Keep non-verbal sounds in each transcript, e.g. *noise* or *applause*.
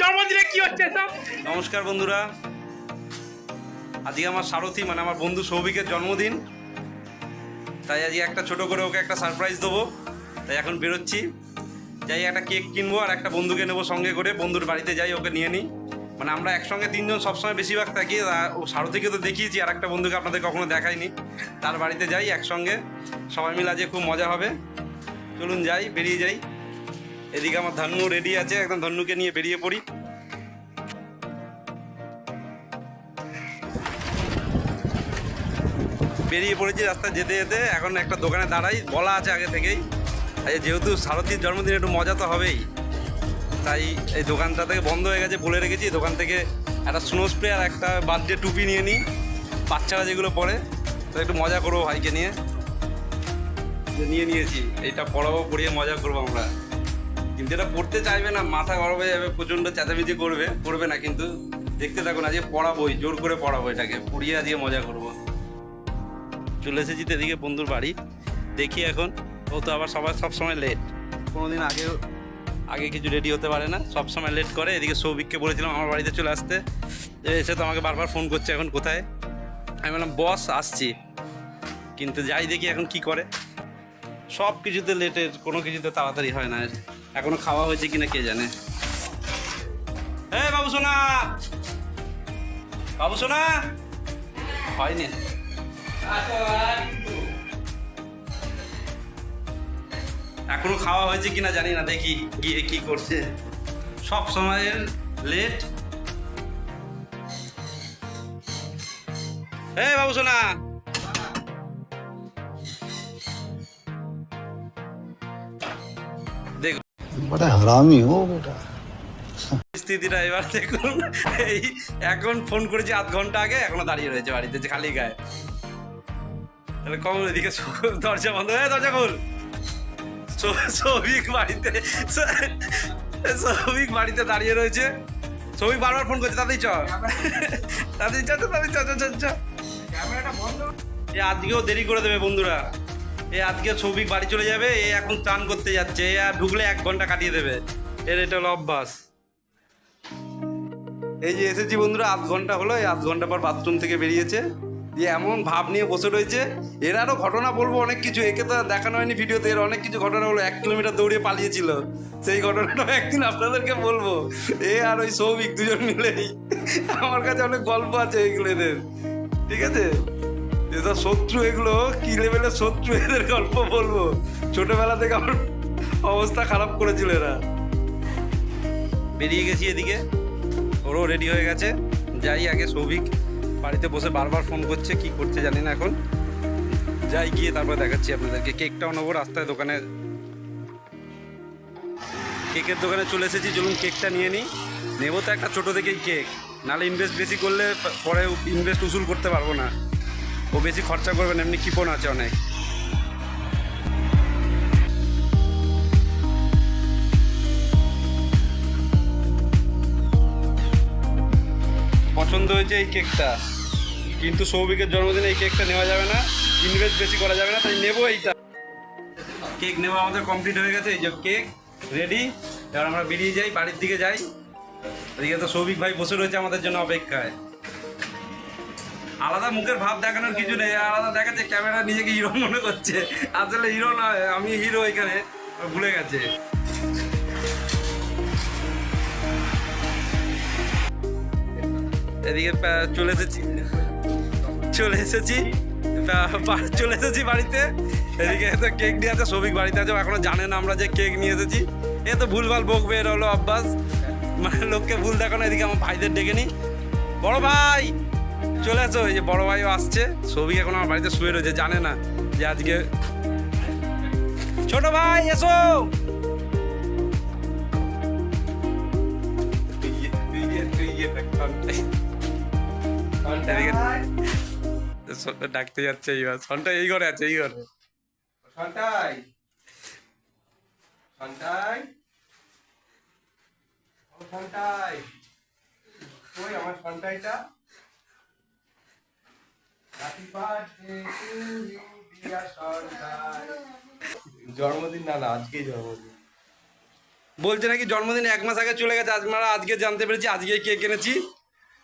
জন্মদিনে কি হচ্ছে সব নমস্কার বন্ধুরা। আজকে আমার সারথি মানে আমার বন্ধু সৌভিকের জন্মদিন। তাই আজকে একটা ছোট করে ওকে একটা সারপ্রাইজ দেবো। তাই এখন বেরোচ্ছি। যাই, একটা কেক কিনবো আর একটা বন্ধুকে নেব সঙ্গে করে। বন্ধুর বাড়িতে যাই, ওকে নিয়ে নিই। মানে আমরা একসঙ্গে তিনজন সবসময় বেশিরভাগ থাকি। ও সারথিকে তো দেখিয়েছি আর একটা বন্ধুকে আপনাদের কখনো দেখাইনি। তার বাড়িতে যাই একসঙ্গে। সবাই মিলে আজকে খুব মজা হবে। চলুন যাই, বেরিয়ে যাই। এদিকে আমার ধন্নু রেডি আছে, একদম ধন্নুকে নিয়ে বেরিয়ে পড়ি। বেরিয়ে পড়েছি রাস্তায় যেতে যেতে, এখন একটা দোকানে দাঁড়াই, বলা আছে আগে থেকেই। আচ্ছা যেহেতু সারথীর জন্মদিন, একটু মজা তো হবেই। তাই এই দোকানটা থেকে বন্ধ হয়ে গেছে, বলে রেখেছি দোকান থেকে একটা স্নো স্প্রে আর একটা বার্থডে টুপি নিয়ে নিই। বাচ্চারা যেগুলো পরে, তো একটু মজা করব ভাইকে নিয়ে। নিয়ে নিয়েছি, এইটা পড়াবো পড়িয়ে মজা করব আমরা। কিন্তু এটা পড়তে চাইবে না, মাথা গরম হয়ে যাবে, প্রচণ্ড চেঁচামেচি করবে করবে না, কিন্তু দেখতে থাকুন, আজকে পড়াবোই, জোর করে পড়াবো এটাকে, পড়িয়ে আজকে মজা করব। চলে এসেছি এদিকে বন্ধুর বাড়ি, দেখি এখন, ও তো আবার সবার সব সময় লেট কোনোদিন আগে আগে কিছু রেডি হতে পারে না, সব সময় লেট করে, এদিকে সৌভিককে বলেছিলাম আমার বাড়িতে চলে আসতে এসে তো আমাকে বারবার ফোন করছে এখন কোথায়? আমি বললাম, বস, আসছি। কিন্তু যাই দেখি এখন কি করে। সব কিছুতে লেটের কোনো কিছুতে তাড়াতাড়ি হয় না। এখনও খাওয়া হয়েছে কিনা কে জানে? হ্যাঁ বাবু সোনা! বাবু সোনা! হয়নি। এখনও খাওয়া হয়েছে কিনা জানি না, দেখি গিয়ে কি করছে। সব সময়ের লেট এই বাবু সোনা! বড় হারামি ও বেটা। স্থিতিটা এবার দেখুন এই এখন ফোন করেছি আধ ঘণ্টা আগে এখনও দাঁড়িয়ে রয়েছে বাড়িতে যে খালি গায়ে। তাহলে কখন এদিকে দরজা বন্ধ। হয়ে দরজা খোল। সৌভিক বাড়িতে সৌভিক বাড়িতে দাঁড়িয়ে রয়েছে। সৌভিক বারবার ফোন করছে তাতেই চ। তাদের চ চ চ চ চ। আজকেও দেরি করে দেবে বন্ধুরা। এ আজকে সৌভিক বাড়ি চলে যাবে, এ এখন চান করতে যাচ্ছে, এ আর ঢুকলে এক ঘণ্টা কাটিয়ে দেবে। এর এটা হলো অভ্যাস। এই যে এসেছি বন্ধুরা, আধ ঘণ্টা হলো, এই আধ ঘণ্টা পর বাথরুম থেকে বেরিয়েছে। দিয়ে এমন ভাব নিয়ে বসে রয়েছে। এর আরও ঘটনা বলব, অনেক কিছু, একে তো দেখানো হয়নি ভিডিওতে, এর অনেক কিছু ঘটনা হলো, এক কিলোমিটার দৌড়িয়ে পালিয়েছিল। সেই ঘটনাটা *laughs* একদিন আপনাদেরকে বলব। এ আর ওই সৌভিক দুজন মিলেই। আমার কাছে অনেক গল্প আছে এইগুলো এদের। ঠিক আছে? এসব শত্রু এগুলো, কি লেভেলের শত্রু এদের গল্প বলব? ছোটবেলা থেকে আমার অবস্থা খারাপ করেছিল এরা। বেরিয়ে গেছি এদিকে। ওরও রেডি হয়ে গেছে। যাই, আগে সৌভিক বাড়িতে বসে বারবার ফোন করছে, কি করছে জানি না এখন। যাই, গিয়ে তারপর দেখাচ্ছি আপনাদেরকে। কেকটাও নেব রাস্তায় দোকানে। কেকের দোকানে চলে এসেছি। চলুন কেকটা নিয়ে নিই। নেব তো একটা ছোটো থেকেই কেক। নাহলে ইনভেস্ট বেশি করলে পরে ইনভেস্ট উসুল করতে পারব না। ও বেশি খরচা করবে না, এমনি কিপন আছে অনেক। পছন্দ হয়েছে এই কেকটা। কিন্তু সৌভিকের জন্মদিনে এই কেকটা নেওয়া যাবে না ইনভেস্ট বেশি করা যাবে না, তাই নেব এইটা। কেক নেওয়া আমাদের কমপ্লিট হয়ে গেছে, এই যে কেক রেডি এবার আমরা বেরিয়ে যাই, বাড়ির দিকে যাই। এদিকে তো সৌভিক ভাই বসে রয়েছে আমাদের জন্য অপেক্ষায়। আলাদা মুখের ভাব দেখানোর কিছু নেই আলাদা দেখাচ্ছে, ক্যামেরা নিজেকে হিরো মনে করছে। আসলে হিরো নয় আমি হিরো এখানে, ভুলে গেছে। এদিকে চলে এসেছি। চলে এসেছি চলে এসেছি বাড়িতে। এদিকে তো কেক নিয়ে আছে, সৌভিক বাড়িতে আছে এখনও জানে না আমরা যে কেক নিয়ে এসেছি। এ তো ভুলভাল বকবে এর হলো অভ্যাস। মানে লোককে ভুল দেখানো, এদিকে আমার ভাইদের ডেকে নি। বড় ভাই! চলে আসো এই যে বড় ভাইও আসছে। সবই এখন আমার বাড়িতে শুয়ে রয়েছে, জানে না যে আজকে ছোট ভাই, এসো। ডাকতে যাচ্ছে এইবার সন্টা এই ঘরে আছে, এই ঘরে। সন্টাই সন্টাই সন্টাই কই আমার সন্টাইটা happy birthday to you dear Sontai জন্মদিন না না আজকেই জন্মদিন। বলছে নাকি জন্মদিন এক মাস আগে চলে গেছে আমরা আজকে জানতে পেরেছি আজকে কেক এনেছি।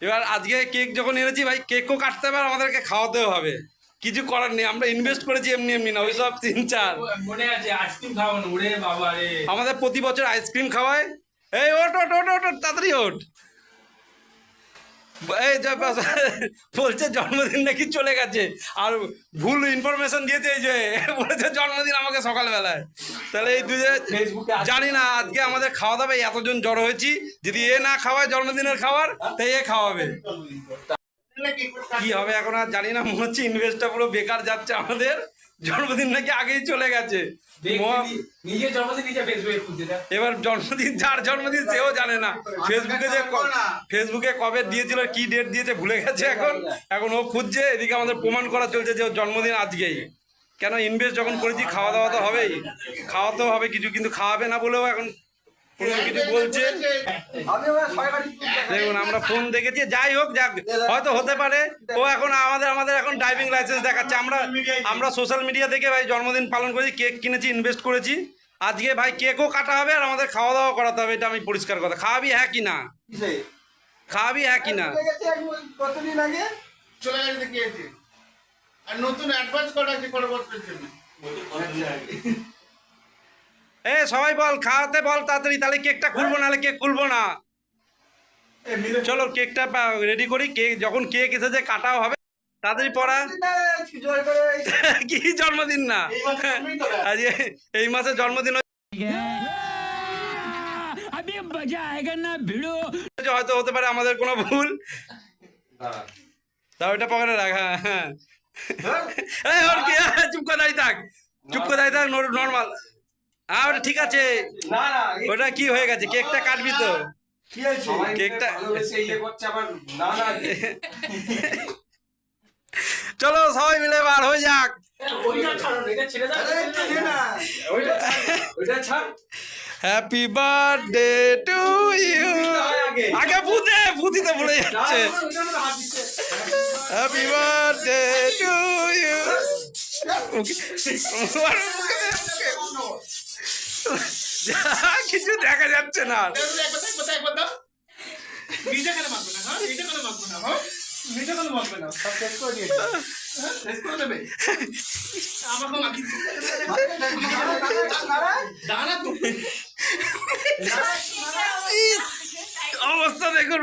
এবার আজকে কেক যখন এনেছি ভাই কেকও কাটতে হবে আর আমাদেরকে খাওয়াতেও হবে। কিছু করার নেই আমরা ইনভেস্ট করেছি এমনি এমনি না ওইসব তিন চার। মনে আছে আইসক্রিম খাওয়ানো ওরে বাবা রে আমাদের প্রতি বছর আইসক্রিম খাওয়ায়। এই ওট ওট ওট ওট ওট, তাড়াতাড়ি ওট এই বলছে জন্মদিন নাকি চলে গেছে। আর ভুল ইনফরমেশন দিয়েছে এই যে বলেছে জন্মদিন আমাকে সকালবেলায়। তাহলে এই দুজে। জানি না আজকে আমাদের খাওয়া দাবে এতজন জড়ো হয়েছি। যদি এ না খাওয়ায় জন্মদিনের খাবার তাই এ খাওয়াবে। কি হবে এখন আর জানি না মনে হচ্ছে ইনভেস্টটা পুরো বেকার যাচ্ছে আমাদের। জন্মদিন নাকি আগেই চলে গেছে। জন্মদিন নিজে ফেসবুকে এবার জন্মদিন যার জন্মদিন সেও জানে না। ফেসবুকে যে ক- ফেসবুকে কবে দিয়েছিল কি ডেট দিয়েছে ভুলে গেছে এখন। এখন ও খুঁজছে এদিকে আমাদের প্রমাণ করা চলছে যে ওর জন্মদিন আজকেই। কেন ইনভেস্ট যখন করেছি খাওয়া দাওয়া তো হবেই। খাওয়াতেও হবে কিছু কিন্তু খাওয়াবে না বলেও এখন কিছু বলছে? দেখুন আমরা ফোন দেখেছি যাই হোক যাক হয়তো হতে পারে। ও এখন আমাদের আমাদের এখন ড্রাইভিং লাইসেন্স দেখাচ্ছে। আমরা আমরা সোশ্যাল মিডিয়া থেকে ভাই জন্মদিন পালন করেছি কেক কিনেছি ইনভেস্ট করেছি। আজকে ভাই কেকও কাটা হবে আর আমাদের খাওয়া দাওয়া করাতে হবে এটা আমি পরিষ্কার কথা। খাওয়াবি হ্যাঁ কি না? খাওয়াবি হ্যাঁ কি না? কতদিন আগে? চলে গেছে দেখিয়েছে আর নতুন অ্যাডভান্স করা আছে পরবর্তীর জন্য এ সবাই বল খাওয়াতে বল তাড়াতাড়ি তাহলে কেকটা খুলবো নাহলে কেক খুলবো না। চলো কেকটা রেডি করি কেক যখন কেক এসেছে কাটাও হবে। তাড়াতাড়ি পড়া। *laughs* কি জন্মদিন না? আজ এই মাসে জন্মদিন হয়তো হতে পারে আমাদের কোনো ভুল। তাও এটা পকেটে রাখ হ্যাঁ, হ্যাঁ। চুপ করে থাক। চুপ করে থাক নর্মাল। ওটা ঠিক আছে। ওটা কি হয়ে গেছে? কেকটা কাটবি তো। কেকটা *laughs* চলো সবাই মিলে বার হয়ে যাক। ওইটা ছাড়ো না, এটা ছেড়ে দাও। ওইটা ছাড়, *laughs* ওইটা ছাড়। হ্যাপি বার্থডে টু ইউ আগে। পুঁতে পুঁতিতে ভুলে যাচ্ছে। হ্যাপি বার্থডে টু ইউ *laughs* কিছু দেখা যাচ্ছে না। মাখি। অবস্থা দেখুন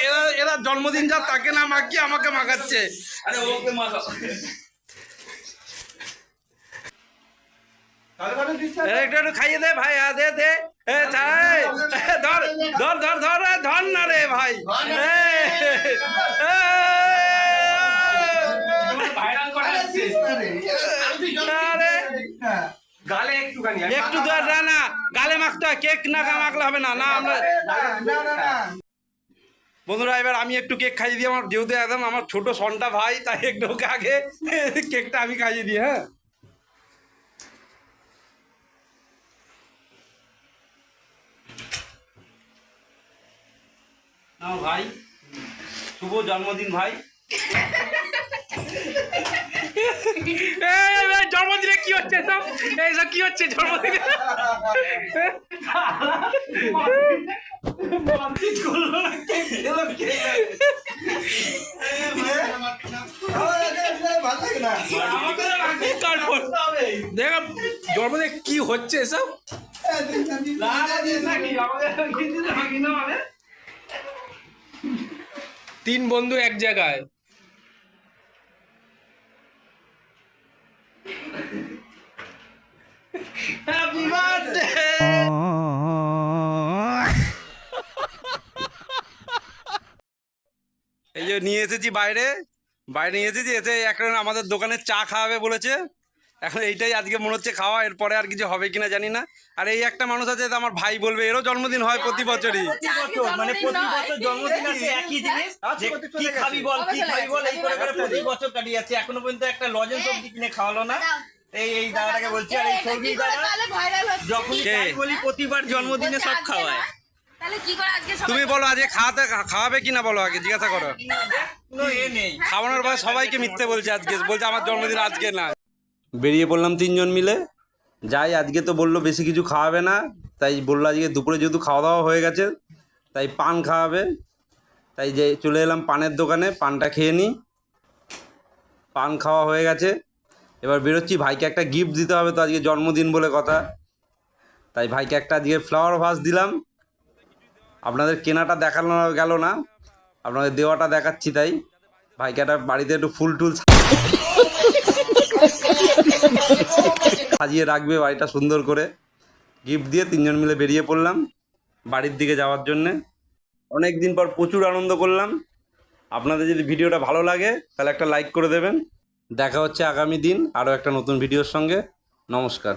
এরা এরা জন্মদিন যা তাকে না মাখিয়ে আমাকে মাখাচ্ছে। আরে ওকে মাখাও। একটু একটু খাইয়ে দে ভাই আ, দে দে। এ, ছাড়, এ, ধর ধর ধর ধর ধর না। রে। ভাই গালে একটুখানি একটু ধর না না। গালে মাখতে হয় কেক না মাখলে হবে না। না আমরা বন্ধুরা এবার আমি একটু কেক খাইয়ে দিই। আমার যেহেতু একদম আমার ছোট সনটা ভাই তাই একটু আগে কেকটা আমি খাইয়ে দিই হ্যাঁ? নাও ভাই। শুভ জন্মদিন ভাই। জন্মদিনে কি হচ্ছে সব? এইসব কি হচ্ছে জন্মদিনে। দেখো জন্মদিনে কি হচ্ছে এসব না, না, নাকি? আমাদের কিন্তু রাখি না মানে? তিন বন্ধু এক জায়গায়। হ্যাপি বার্থডে এই যে নিয়ে এসেছি বাইরে। বাইরে নিয়ে এসেছি এসে এখন আমাদের দোকানে চা খাওয়াবে বলেছে। এখন এইটাই আজকে মনে হচ্ছে খাওয়া এরপরে আর কিছু হবে কিনা জানি না। আর এই একটা মানুষ আছে যে আমার ভাই বলবে এরও জন্মদিন হয় প্রতি বছরই। মানে প্রতি বছর জন্মদিন আসে একই জিনিস যে কি খাবি বল কি খাবি বল এই করে করে প্রতি বছর কাটিয়ে যাচ্ছে। এখনও পর্যন্ত একটা লজেন্স অব্দি কিনে খাওয়ালো না। এই এই দাদাটাকে বলছি আর এই সৌভিক দাদা যখনই কে? বলি প্রতিবার জন্মদিনে সব খাওয়ায়। তাহলে কি করে আজকে সবাই তুমি বলো আজকে খাওয়াতে খাওয়াবে কিনা বলো আগে জিজ্ঞাসা করো। কোনো এ নেই। খাওয়ানোর পর সবাইকে মিথ্যে বলছে আজকে বলছে আমার জন্মদিন আজকে না। বেরিয়ে পড়লাম তিনজন মিলে। যাই, আজকে তো বলল বেশি কিছু খাওয়াবে না। তাই বলল আজকে দুপুরে যেহেতু খাওয়া দাওয়া হয়ে গেছে, তাই পান খাওয়াবে। তাই যে চলে এলাম পানের দোকানে, পানটা খেয়ে নিই পান খাওয়া হয়ে গেছে। এবার বেরোচ্ছি, ভাইকে একটা গিফট দিতে হবে তো আজকে জন্মদিন বলে কথা। তাই ভাইকে একটা আজকে ফ্লাওয়ার ভাস দিলাম। আপনাদের কেনাটা দেখানো গেল না, আপনাদের দেওয়াটা দেখাচ্ছি তাই। ভাইকে একটা বাড়িতে একটু ফুল টুল সাজিয়ে রাখবে বাড়িটা সুন্দর করে। গিফট দিয়ে তিনজন মিলে বেরিয়ে পড়লাম বাড়ির দিকে যাওয়ার জন্যে। অনেক দিন পর প্রচুর আনন্দ করলাম। আপনাদের যদি ভিডিওটা ভালো লাগে, তাহলে একটা লাইক করে দেবেন। দেখা হচ্ছে আগামী দিন আরও একটা নতুন ভিডিওর সঙ্গে। নমস্কার।